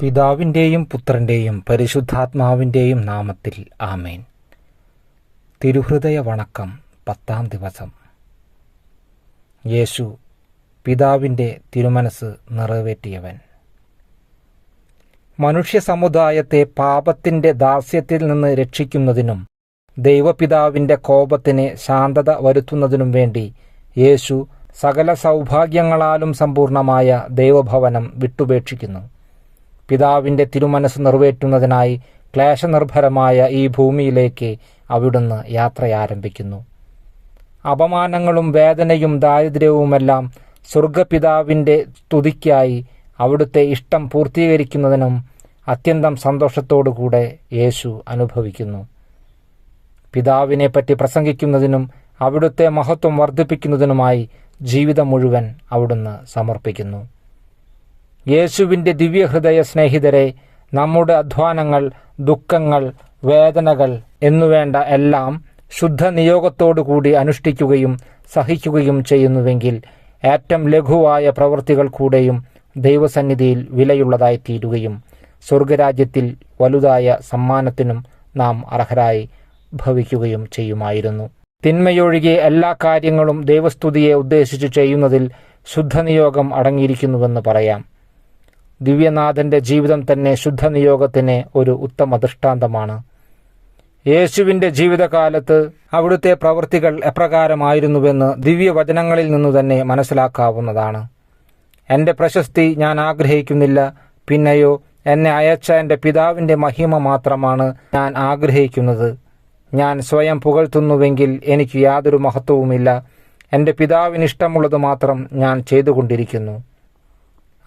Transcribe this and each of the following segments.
പിതാവിന്റെയും പുത്രന്റെയും പരിശുദ്ധാത്മാവിന്റെയും നാമത്തിൽ ആമേൻ. തിരുഹൃദയ വണക്കം പത്താം ദിവസം. യേശു പിതാവിന്റെ തിരുമനസ് നിറവേറ്റിയവൻ. മനുഷ്യ സമുദായത്തെ പാപത്തിന്റെ ദാസ്യത്തിൽ നിന്ന് രക്ഷിക്കുന്നതിനും ദൈവപിതാവിന്റെ കോപത്തിന് ശാന്തത വരുത്തുന്നതിനും വേണ്ടി യേശു സകല സൗഭാഗ്യങ്ങളാലും സമ്പൂർണമായ ദൈവഭവനം വിട്ടുപേക്ഷിക്കുന്നു. പിതാവിന്റെ തിരുമനസ് നിറവേറ്റുന്നതിനായി ക്ലേശനിർഭരമായ ഈ ഭൂമിയിലേക്ക് അവിടുന്ന് യാത്രയാരംഭിക്കുന്നു. അപമാനങ്ങളും വേദനയും ദാരിദ്ര്യവുമെല്ലാം സ്വർഗപിതാവിന്റെ സ്തുതിക്കായി അവിടുത്തെ ഇഷ്ടം പൂർത്തീകരിക്കുന്നതിനും അത്യന്തം സന്തോഷത്തോടുകൂടെ യേശു അനുഭവിക്കുന്നു. പിതാവിനെ പറ്റി പ്രസംഗിക്കുന്നതിനും അവിടുത്തെ മഹത്വം വർദ്ധിപ്പിക്കുന്നതിനുമായി ജീവിതം മുഴുവൻ അവിടുന്ന് സമർപ്പിക്കുന്നു. യേശുവിന്റെ ദിവ്യഹൃദയ സ്നേഹിതരെ നമ്മുടെ അധ്വാനങ്ങൾ ദുഃഖങ്ങൾ വേദനകൾ എന്നുവേണ്ട എല്ലാം ശുദ്ധ നിയോഗത്തോടുകൂടി അനുഷ്ഠിക്കുകയും സഹിക്കുകയും ചെയ്യുന്നുവെങ്കിൽ ഏറ്റവും ലഘുവായ പ്രവൃത്തികൾ കൂടെയും ദൈവസന്നിധിയിൽ വിലയുള്ളതായി തീരുകയും സ്വർഗരാജ്യത്തിൽ വലുതായ സമ്മാനത്തിനും നാം അർഹരായി ഭവിക്കുകയും ചെയ്യുമായിരുന്നു. തിന്മയൊഴികെ എല്ലാ കാര്യങ്ങളും ദൈവസ്തുതിയെ ഉദ്ദേശിച്ച് ചെയ്യുന്നതിൽ ശുദ്ധനിയോഗം അടങ്ങിയിരിക്കുന്നുവെന്ന് പറയാം. ദിവ്യനാഥന്റെ ജീവിതം തന്നെ ശുദ്ധനിയോഗത്തിന് ഒരു ഉത്തമ ദൃഷ്ടാന്തമാണ്. യേശുവിന്റെ ജീവിതകാലത്ത് അവിടുത്തെ പ്രവൃത്തികൾ എപ്രകാരമായിരുന്നുവെന്ന് ദിവ്യവചനങ്ങളിൽ നിന്നു തന്നെ മനസ്സിലാക്കാവുന്നതാണ്. എന്റെ പ്രശസ്തി ഞാൻ ആഗ്രഹിക്കുന്നില്ല പിന്നെയോ എന്നെ അയച്ച എന്റെ പിതാവിന്റെ മഹിമ മാത്രമാണ് ഞാൻ ആഗ്രഹിക്കുന്നത്. ഞാൻ സ്വയം പുകഴ്ത്തുന്നുവെങ്കിൽ എനിക്ക് യാതൊരു മഹത്വവുമില്ല. എന്റെ പിതാവിന് ഇഷ്ടമുള്ളത് മാത്രം ഞാൻ ചെയ്തുകൊണ്ടിരിക്കുന്നു.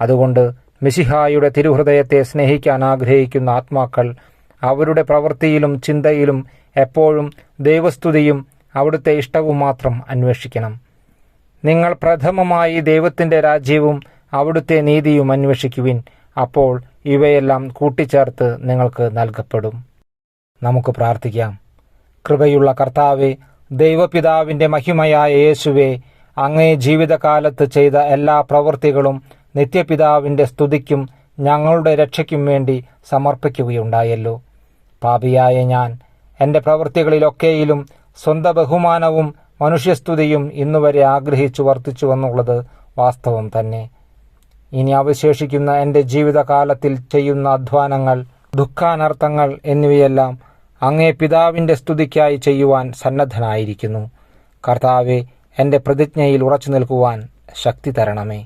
അതുകൊണ്ട് മിശിഹായുടെ തിരുഹൃദയത്തെ സ്നേഹിക്കാൻ ആഗ്രഹിക്കുന്ന ആത്മാക്കൾ അവരുടെ പ്രവൃത്തിയിലും ചിന്തയിലും എപ്പോഴും ദൈവസ്തുതിയും അവിടുത്തെ ഇഷ്ടവും മാത്രം അന്വേഷിക്കണം. നിങ്ങൾ പ്രഥമമായി ദൈവത്തിന്റെ രാജ്യവും അവിടുത്തെ നീതിയും അന്വേഷിക്കുവിൻ. അപ്പോൾ ഇവയെല്ലാം കൂട്ടിച്ചേർത്ത് നിങ്ങൾക്ക് നൽകപ്പെടും. നമുക്ക് പ്രാർത്ഥിക്കാം. കൃപയുള്ള കർത്താവെ ദൈവപിതാവിന്റെ മഹിമയായ യേശുവെ അങ്ങേ ജീവിതകാലത്ത് ചെയ്ത എല്ലാ പ്രവൃത്തികളും നിത്യപിതാവിന്റെ സ്തുതിക്കും ഞങ്ങളുടെ രക്ഷയ്ക്കും വേണ്ടി സമർപ്പിക്കുകയുണ്ടായല്ലോ. പാപിയായ ഞാൻ എന്റെ പ്രവൃത്തികളിലൊക്കെയിലും സ്വന്ത ബഹുമാനവും മനുഷ്യസ്തുതിയും ഇന്നുവരെ ആഗ്രഹിച്ചു വർത്തിച്ചു എന്നുള്ളത് വാസ്തവം തന്നെ. ഇനി അവശേഷിക്കുന്ന എന്റെ ജീവിതകാലത്തിൽ ചെയ്യുന്ന അധ്വാനങ്ങൾ ദുഃഖാനർത്ഥങ്ങൾ എന്നിവയെല്ലാം അങ്ങേ പിതാവിന്റെ സ്തുതിക്കായി ചെയ്യുവാൻ സന്നദ്ധനായിരിക്കുന്നു. കർത്താവെ എന്റെ പ്രതിജ്ഞയിൽ ഉറച്ചു നിൽക്കുവാൻ ശക്തി തരണമേ.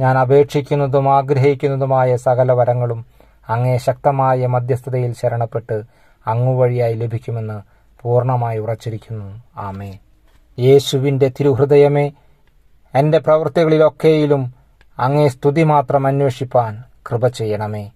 ഞാൻ അപേക്ഷിക്കുന്നതും ആഗ്രഹിക്കുന്നതുമായ സകല വരങ്ങളും അങ്ങേ ശക്തമായ മധ്യസ്ഥതയിൽ ശരണപ്പെട്ട് അങ്ങുവഴിയായി ലഭിക്കുമെന്ന് പൂർണമായി ഉറച്ചിരിക്കുന്നു. ആമേ യേശുവിന്റെ തിരുഹൃദയമേ എന്റെ പ്രവൃത്തികളിലൊക്കെയിലും അങ്ങേ സ്തുതി മാത്രം അന്വേഷിപ്പാൻ കൃപ ചെയ്യണമേ.